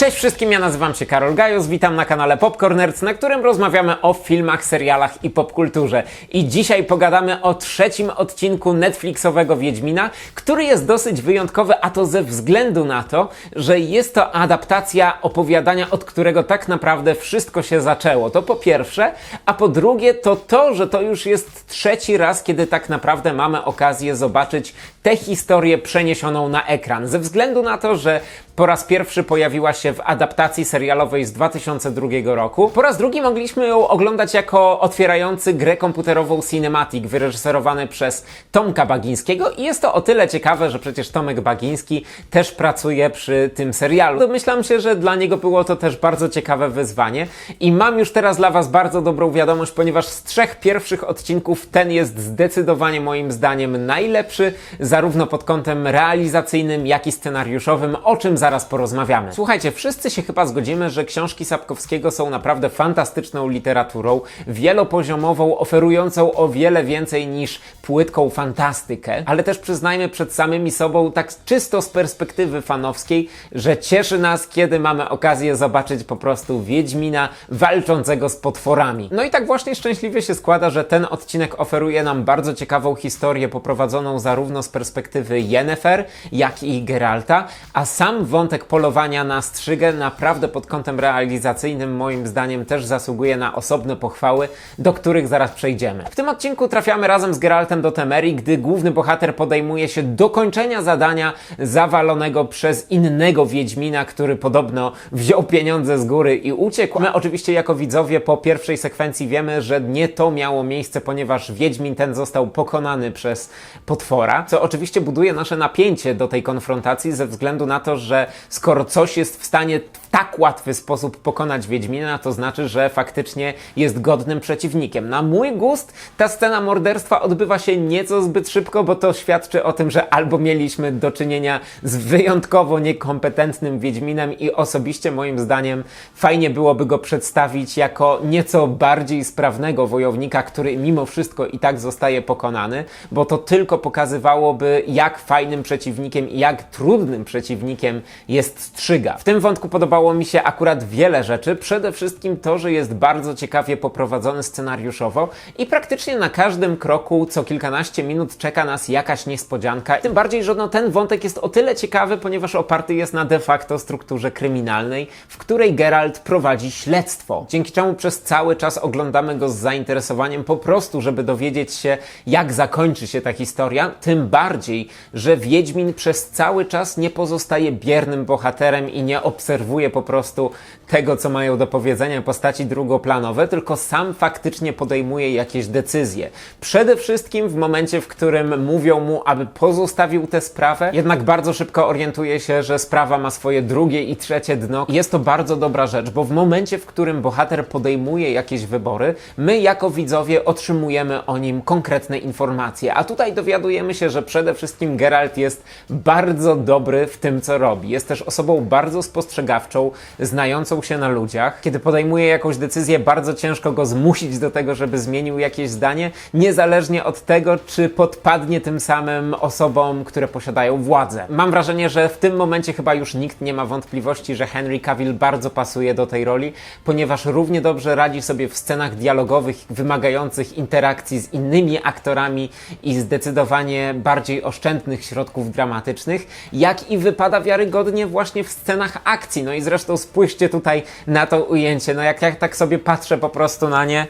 Cześć wszystkim, ja nazywam się Karol Gajos, witam na kanale Popcornerds, na którym rozmawiamy o filmach, serialach i popkulturze. I dzisiaj pogadamy o trzecim odcinku Netflixowego Wiedźmina, który jest dosyć wyjątkowy, a to ze względu na to, że jest to adaptacja opowiadania, od którego tak naprawdę wszystko się zaczęło. To po pierwsze, a po drugie to to, że to już jest trzeci raz, kiedy tak naprawdę mamy okazję zobaczyć tę historię przeniesioną na ekran. Ze względu na to, że po raz pierwszy pojawiła się w adaptacji serialowej z 2002 roku. Po raz drugi mogliśmy ją oglądać jako otwierający grę komputerową Cinematic, wyreżyserowany przez Tomka Bagińskiego i jest to o tyle ciekawe, że przecież Tomek Bagiński też pracuje przy tym serialu. Domyślam się, że dla niego było to też bardzo ciekawe wyzwanie i mam już teraz dla Was bardzo dobrą wiadomość, ponieważ z trzech pierwszych odcinków ten jest zdecydowanie moim zdaniem najlepszy, zarówno pod kątem realizacyjnym, jak i scenariuszowym, o czym zaraz porozmawiamy. Słuchajcie, wszyscy się chyba zgodzimy, że książki Sapkowskiego są naprawdę fantastyczną literaturą, wielopoziomową, oferującą o wiele więcej niż płytką fantastykę, ale też przyznajmy przed samymi sobą, tak czysto z perspektywy fanowskiej, że cieszy nas, kiedy mamy okazję zobaczyć po prostu Wiedźmina walczącego z potworami. No i tak właśnie szczęśliwie się składa, że ten odcinek oferuje nam bardzo ciekawą historię poprowadzoną zarówno z perspektywy Yennefer, jak i Geralta, a sam wątek polowania na strzygę naprawdę pod kątem realizacyjnym moim zdaniem też zasługuje na osobne pochwały, do których zaraz przejdziemy. W tym odcinku trafiamy razem z Geraltem do Temerii, gdy główny bohater podejmuje się dokończenia zadania zawalonego przez innego Wiedźmina, który podobno wziął pieniądze z góry i uciekł. My oczywiście jako widzowie po pierwszej sekwencji wiemy, że nie to miało miejsce, ponieważ Wiedźmin ten został pokonany przez potwora, co oczywiście buduje nasze napięcie do tej konfrontacji ze względu na to, że skoro coś jest w stanie w tak łatwy sposób pokonać Wiedźmina, to znaczy, że faktycznie jest godnym przeciwnikiem. Na mój gust ta scena morderstwa odbywa się nieco zbyt szybko, bo to świadczy o tym, że albo mieliśmy do czynienia z wyjątkowo niekompetentnym Wiedźminem i osobiście moim zdaniem fajnie byłoby go przedstawić jako nieco bardziej sprawnego wojownika, który mimo wszystko i tak zostaje pokonany, bo to tylko pokazywałoby jak fajnym przeciwnikiem i jak trudnym przeciwnikiem jest Strzyga. W tym wątku podobało mi się akurat wiele rzeczy, przede wszystkim to, że jest bardzo ciekawie poprowadzony scenariuszowo i praktycznie na każdym kroku co kilkanaście minut czeka nas jakaś niespodzianka. Tym bardziej, że no, ten wątek jest o tyle ciekawy, ponieważ oparty jest na de facto strukturze kryminalnej, w której Geralt prowadzi śledztwo, dzięki czemu przez cały czas oglądamy go z zainteresowaniem po prostu, żeby dowiedzieć się, jak zakończy się ta historia, tym bardziej, że Wiedźmin przez cały czas nie pozostaje biernym bohaterem i nie obserwuje po prostu tego, co mają do powiedzenia postaci drugoplanowe, tylko sam faktycznie podejmuje jakieś decyzje. Przede wszystkim w momencie, w którym mówią mu, aby pozostawił tę sprawę, jednak bardzo szybko orientuje się, że sprawa ma swoje drugie i trzecie dno. Jest to bardzo dobra rzecz, bo w momencie, w którym bohater podejmuje jakieś wybory, my jako widzowie otrzymujemy o nim konkretne informacje. A tutaj dowiadujemy się, że przede wszystkim Geralt jest bardzo dobry w tym, co robi. Jest też osobą bardzo spostrzegawczą, znającą się na ludziach. Kiedy podejmuje jakąś decyzję, bardzo ciężko go zmusić do tego, żeby zmienił jakieś zdanie, niezależnie od tego, czy podpadnie tym samym osobom, które posiadają władzę. Mam wrażenie, że w tym momencie chyba już nikt nie ma wątpliwości, że Henry Cavill bardzo pasuje do tej roli, ponieważ równie dobrze radzi sobie w scenach dialogowych wymagających interakcji z innymi aktorami i zdecydowanie bardziej oszczędnych środków dramatycznych, jak i wypada wiarygodnie właśnie w scenach akcji. No i zresztą spójrzcie tutaj na to ujęcie. No jak ja tak sobie patrzę po prostu na nie,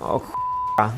o.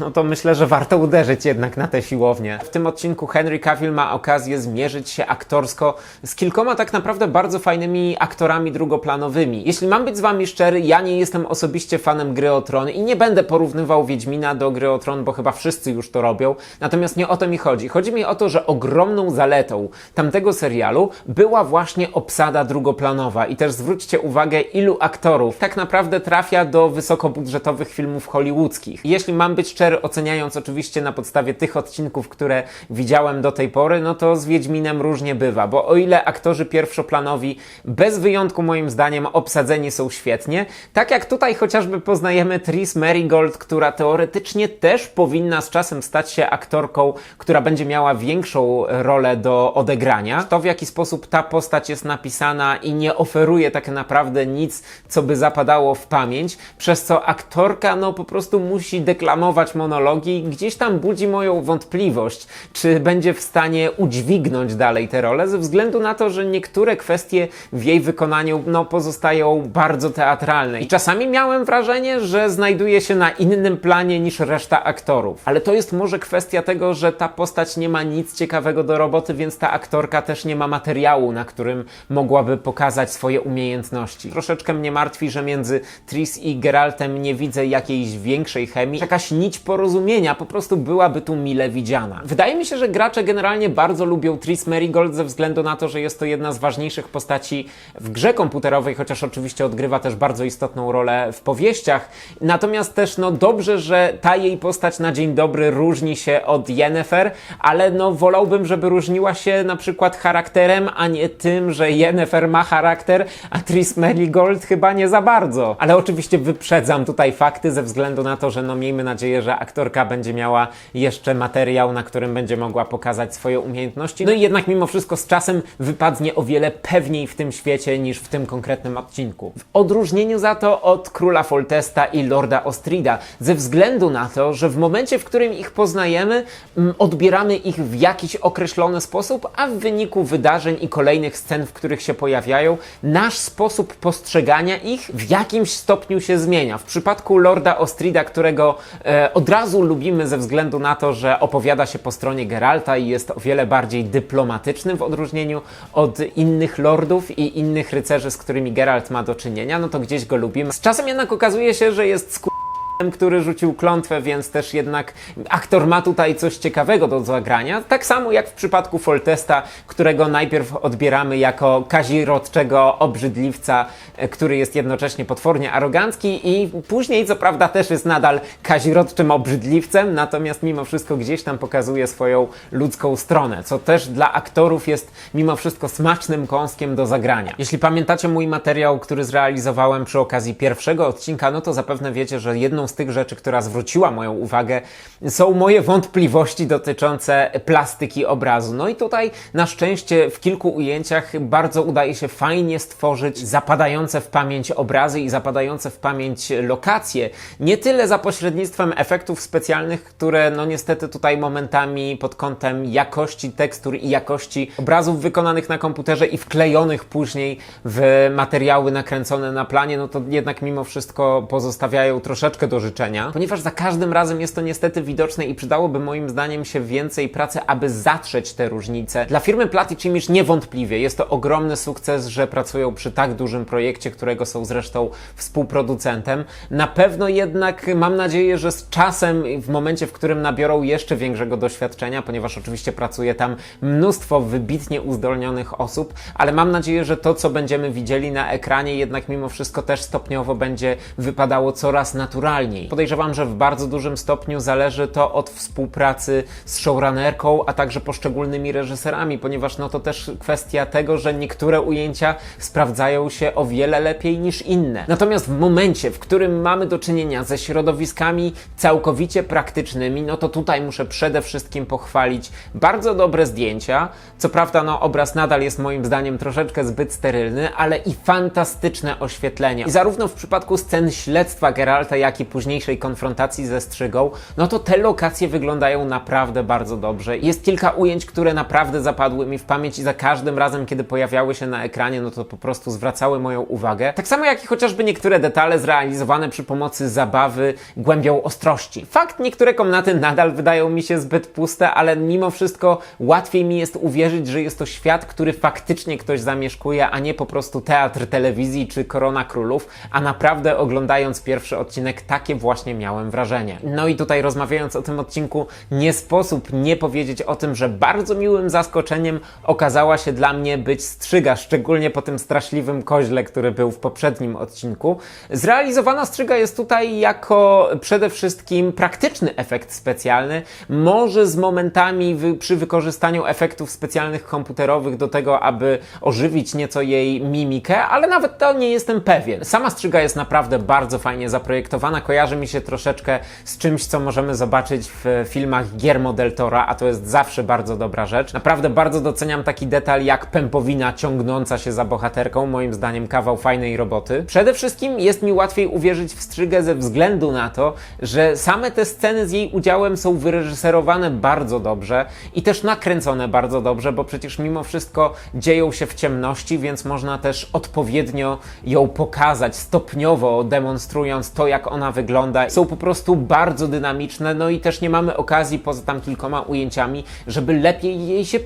No to myślę, że warto uderzyć jednak na tę siłownię. W tym odcinku Henry Cavill ma okazję zmierzyć się aktorsko z kilkoma tak naprawdę bardzo fajnymi aktorami drugoplanowymi. Jeśli mam być z wami szczery, ja nie jestem osobiście fanem Gry o Tron i nie będę porównywał Wiedźmina do Gry o Tron, bo chyba wszyscy już to robią. Natomiast nie o to mi chodzi. Chodzi mi o to, że ogromną zaletą tamtego serialu była właśnie obsada drugoplanowa i też zwróćcie uwagę, ilu aktorów tak naprawdę trafia do wysokobudżetowych filmów hollywoodzkich. Jeśli mam być szczery, oceniając oczywiście na podstawie tych odcinków, które widziałem do tej pory, no to z Wiedźminem różnie bywa, bo o ile aktorzy pierwszoplanowi bez wyjątku moim zdaniem obsadzeni są świetnie, tak jak tutaj chociażby poznajemy Tris Merigold, która teoretycznie też powinna z czasem stać się aktorką, która będzie miała większą rolę do odegrania. To w jaki sposób ta postać jest napisana i nie oferuje tak naprawdę nic, co by zapadało w pamięć, przez co aktorka no po prostu musi deklamować monologi i gdzieś tam budzi moją wątpliwość, czy będzie w stanie udźwignąć dalej tę rolę, ze względu na to, że niektóre kwestie w jej wykonaniu no, pozostają bardzo teatralne. I czasami miałem wrażenie, że znajduje się na innym planie niż reszta aktorów. Ale to jest może kwestia tego, że ta postać nie ma nic ciekawego do roboty, więc ta aktorka też nie ma materiału, na którym mogłaby pokazać swoje umiejętności. Troszeczkę mnie martwi, że między Tris i Geraltem nie widzę jakiejś większej chemii. Jakaś nić porozumienia po prostu byłaby tu mile widziana. Wydaje mi się, że gracze generalnie bardzo lubią Tris Merigold ze względu na to, że jest to jedna z ważniejszych postaci w grze komputerowej, chociaż oczywiście odgrywa też bardzo istotną rolę w powieściach. Natomiast też no dobrze, że ta jej postać na dzień dobry różni się od Yennefer, ale no wolałbym, żeby różniła się na przykład charakterem, a nie tym, że Yennefer ma charakter, a Tris Merigold chyba nie za bardzo. Ale oczywiście wyprzedzam tutaj fakty ze względu na to, że no miejmy nadzieję, że aktorka będzie miała jeszcze materiał, na którym będzie mogła pokazać swoje umiejętności. No i jednak mimo wszystko z czasem wypadnie o wiele pewniej w tym świecie niż w tym konkretnym odcinku. W odróżnieniu za to od króla Foltesta i lorda Ostrida, ze względu na to, że w momencie, w którym ich poznajemy, mm, odbieramy ich w jakiś określony sposób, a w wyniku wydarzeń i kolejnych scen, w których się pojawiają, nasz sposób postrzegania ich w jakimś stopniu się zmienia. W przypadku lorda Ostrida, którego e, od razu lubimy ze względu na to, że opowiada się po stronie Geralta i jest o wiele bardziej dyplomatyczny w odróżnieniu od innych lordów i innych rycerzy, z którymi Geralt ma do czynienia, no to gdzieś go lubimy. Z czasem jednak okazuje się, że jest sku który rzucił klątwę, więc też jednak aktor ma tutaj coś ciekawego do zagrania. Tak samo jak w przypadku Foltesta, którego najpierw odbieramy jako kazirodczego obrzydliwca, e, który jest jednocześnie potwornie arogancki i później co prawda też jest nadal kazirodczym obrzydliwcem, natomiast mimo wszystko gdzieś tam pokazuje swoją ludzką stronę, co też dla aktorów jest mimo wszystko smacznym kąskiem do zagrania. Jeśli pamiętacie mój materiał, który zrealizowałem przy okazji pierwszego odcinka, no to zapewne wiecie, że jedną z tych rzeczy, która zwróciła moją uwagę, są moje wątpliwości dotyczące plastyki obrazu. No i tutaj na szczęście w kilku ujęciach bardzo udaje się fajnie stworzyć zapadające w pamięć obrazy i zapadające w pamięć lokacje. Nie tyle za pośrednictwem efektów specjalnych, które no niestety tutaj momentami pod kątem jakości tekstur i jakości obrazów wykonanych na komputerze i wklejonych później w materiały nakręcone na planie, no to jednak mimo wszystko pozostawiają troszeczkę do życzenia, ponieważ za każdym razem jest to niestety widoczne i przydałoby moim zdaniem się więcej pracy, aby zatrzeć te różnice. Dla firmy Platy Chimish niewątpliwie jest to ogromny sukces, że pracują przy tak dużym projekcie, którego są zresztą współproducentem. Na pewno jednak mam nadzieję, że z czasem, w momencie, w którym nabiorą jeszcze większego doświadczenia, ponieważ oczywiście pracuje tam mnóstwo wybitnie uzdolnionych osób, ale mam nadzieję, że to, co będziemy widzieli na ekranie, jednak mimo wszystko też stopniowo będzie wypadało coraz naturalniej. Podejrzewam, że w bardzo dużym stopniu zależy to od współpracy z showrunnerką, a także poszczególnymi reżyserami, ponieważ no to też kwestia tego, że niektóre ujęcia sprawdzają się o wiele lepiej niż inne. Natomiast w momencie, w którym mamy do czynienia ze środowiskami całkowicie praktycznymi, no to tutaj muszę przede wszystkim pochwalić bardzo dobre zdjęcia. Co prawda, no obraz nadal jest moim zdaniem troszeczkę zbyt sterylny, ale i fantastyczne oświetlenia. I zarówno w przypadku scen śledztwa Geralta, jak i późniejszej konfrontacji ze Strzygą, no to te lokacje wyglądają naprawdę bardzo dobrze. Jest kilka ujęć, które naprawdę zapadły mi w pamięć i za każdym razem, kiedy pojawiały się na ekranie, no to po prostu zwracały moją uwagę. Tak samo jak i chociażby niektóre detale zrealizowane przy pomocy zabawy głębią ostrości. Fakt, niektóre komnaty nadal wydają mi się zbyt puste, ale mimo wszystko łatwiej mi jest uwierzyć, że jest to świat, który faktycznie ktoś zamieszkuje, a nie po prostu teatr telewizji czy Korona Królów, a naprawdę oglądając pierwszy odcinek tak takie właśnie miałem wrażenie. No i tutaj rozmawiając o tym odcinku, nie sposób nie powiedzieć o tym, że bardzo miłym zaskoczeniem okazała się dla mnie być strzyga, szczególnie po tym straszliwym koźle, który był w poprzednim odcinku. Zrealizowana strzyga jest tutaj jako przede wszystkim praktyczny efekt specjalny, może z momentami wy, przy wykorzystaniu efektów specjalnych komputerowych do tego, aby ożywić nieco jej mimikę, ale nawet to nie jestem pewien. Sama strzyga jest naprawdę bardzo fajnie zaprojektowana, kojarzy mi się troszeczkę z czymś, co możemy zobaczyć w filmach Guillermo del a to jest zawsze bardzo dobra rzecz. Naprawdę bardzo doceniam taki detal jak pępowina ciągnąca się za bohaterką, moim zdaniem kawał fajnej roboty. Przede wszystkim jest mi łatwiej uwierzyć w Strzygę ze względu na to, że same te sceny z jej udziałem są wyreżyserowane bardzo dobrze i też nakręcone bardzo dobrze, bo przecież mimo wszystko dzieją się w ciemności, więc można też odpowiednio ją pokazać, stopniowo demonstrując to, jak ona wygląda. Są po prostu bardzo dynamiczne, no i też nie mamy okazji poza tam kilkoma ujęciami, żeby lepiej jej się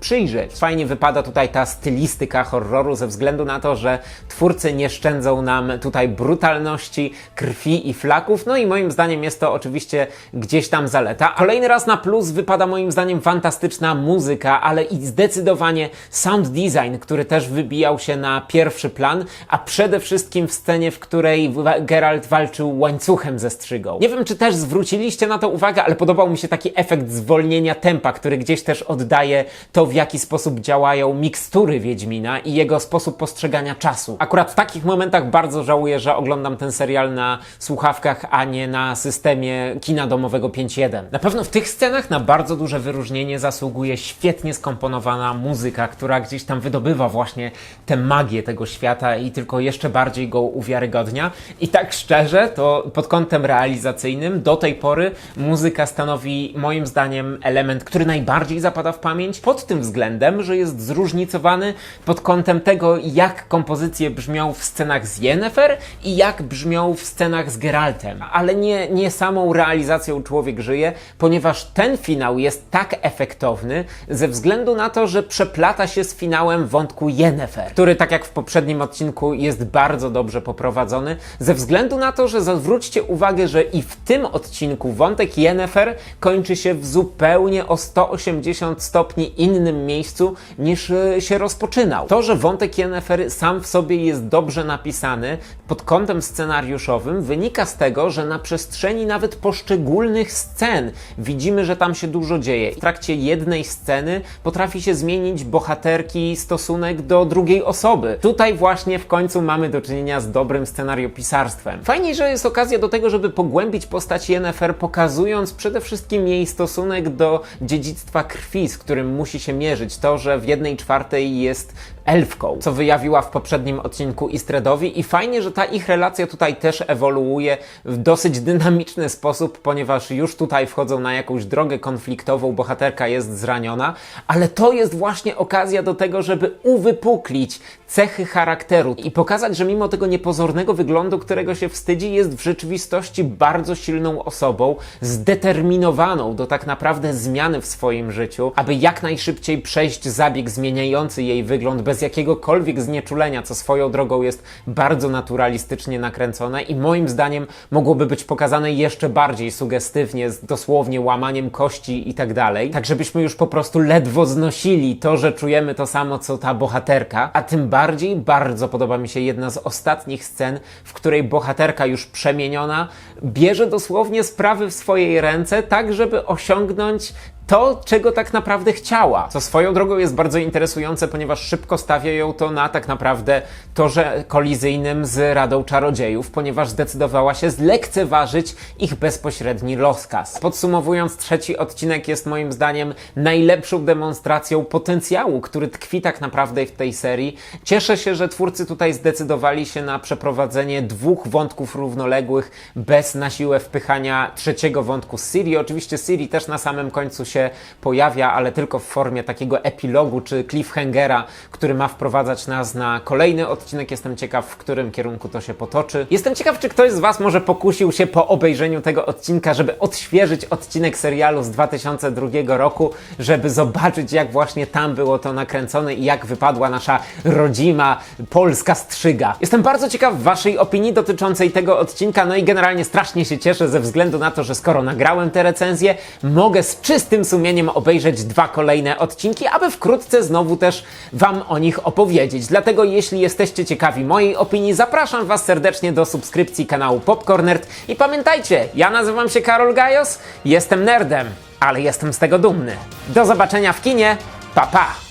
przyjrzeć. Fajnie wypada tutaj ta stylistyka horroru ze względu na to, że twórcy nie szczędzą nam tutaj brutalności, krwi i flaków, no i moim zdaniem jest to oczywiście gdzieś tam zaleta. Kolejny raz na plus wypada moim zdaniem fantastyczna muzyka, ale i zdecydowanie sound design, który też wybijał się na pierwszy plan, a przede wszystkim w scenie, w której Geralt walczył łańcuchem ze strzygą. Nie wiem, czy też zwróciliście na to uwagę, ale podobał mi się taki efekt zwolnienia tempa, który gdzieś też oddaje to, w jaki sposób działają mikstury Wiedźmina i jego sposób postrzegania czasu. Akurat w takich momentach bardzo żałuję, że oglądam ten serial na słuchawkach, a nie na systemie kina domowego 5.1. Na pewno w tych scenach na bardzo duże wyróżnienie zasługuje świetnie skomponowana muzyka, która gdzieś tam wydobywa właśnie tę magię tego świata i tylko jeszcze bardziej go uwiarygodnia. I tak szczerze, to pod kątem realizacyjnym do tej pory muzyka stanowi moim zdaniem element, który najbardziej zapada w pamięć pod tym względem, że jest zróżnicowany pod kątem tego, jak kompozycje brzmią w scenach z Yennefer i jak brzmią w scenach z Geraltem. Ale nie, nie samą realizacją człowiek żyje, ponieważ ten finał jest tak efektowny ze względu na to, że przeplata się z finałem wątku Yennefer, który tak jak w poprzednim odcinku jest bardzo dobrze poprowadzony, ze względu na to, że zwróćcie uwagę, że i w tym odcinku wątek Yennefer kończy się w zupełnie o 180 stopni innym miejscu niż e, się rozpoczynał. To, że wątek Yennefer sam w sobie jest dobrze napisany pod kątem scenariuszowym wynika z tego, że na przestrzeni nawet poszczególnych scen widzimy, że tam się dużo dzieje. W trakcie jednej sceny potrafi się zmienić bohaterki stosunek do drugiej osoby. Tutaj właśnie w końcu mamy do czynienia z dobrym scenariopisarstwem. Fajnie, że jest okazja do tego, żeby pogłębić postać Yennefer, pokazując przede wszystkim jej stosunek do dziedzictwa krwi, z którym musi się mierzyć. To, że w jednej czwartej jest elfką, co wyjawiła w poprzednim odcinku Istredowi. I fajnie, że ta ich relacja tutaj też ewoluuje w dosyć dynamiczny sposób, ponieważ już tutaj wchodzą na jakąś drogę konfliktową, bohaterka jest zraniona, ale to jest właśnie okazja do tego, żeby uwypuklić cechy charakteru i pokazać, że mimo tego niepozornego wyglądu, którego się wstydzi, jest w rzeczywistości bardzo silną osobą, zdeterminowaną do tak naprawdę zmiany w swoim życiu, aby jak najszybciej przejść zabieg zmieniający jej wygląd bez jakiegokolwiek znieczulenia, co swoją drogą jest bardzo naturalistycznie nakręcone i moim zdaniem mogłoby być pokazane jeszcze bardziej sugestywnie, z dosłownie łamaniem kości i tak dalej, tak żebyśmy już po prostu ledwo znosili to, że czujemy to samo, co ta bohaterka, a tym bardziej bardzo podoba mi się jedna z ostatnich scen, w której bohaterka już przemieniona bierze dosłownie sprawy w swojej ręce, tak żeby osiągnąć to, czego tak naprawdę chciała. Co swoją drogą jest bardzo interesujące, ponieważ szybko stawia ją to na tak naprawdę torze kolizyjnym z Radą Czarodziejów, ponieważ zdecydowała się zlekceważyć ich bezpośredni rozkaz. Podsumowując, trzeci odcinek jest moim zdaniem najlepszą demonstracją potencjału, który tkwi tak naprawdę w tej serii. Cieszę się, że twórcy tutaj zdecydowali się na przeprowadzenie dwóch wątków równoległych bez na siłę wpychania trzeciego wątku z Siri. Oczywiście Siri też na samym końcu się się pojawia, ale tylko w formie takiego epilogu czy cliffhangera, który ma wprowadzać nas na kolejny odcinek. Jestem ciekaw, w którym kierunku to się potoczy. Jestem ciekaw, czy ktoś z Was może pokusił się po obejrzeniu tego odcinka, żeby odświeżyć odcinek serialu z 2002 roku, żeby zobaczyć, jak właśnie tam było to nakręcone i jak wypadła nasza rodzima polska strzyga. Jestem bardzo ciekaw Waszej opinii dotyczącej tego odcinka, no i generalnie strasznie się cieszę ze względu na to, że skoro nagrałem te recenzje, mogę z czystym sumieniem obejrzeć dwa kolejne odcinki, aby wkrótce znowu też Wam o nich opowiedzieć. Dlatego jeśli jesteście ciekawi mojej opinii, zapraszam Was serdecznie do subskrypcji kanału Popcornerd i pamiętajcie, ja nazywam się Karol Gajos, jestem nerdem, ale jestem z tego dumny. Do zobaczenia w kinie, pa pa!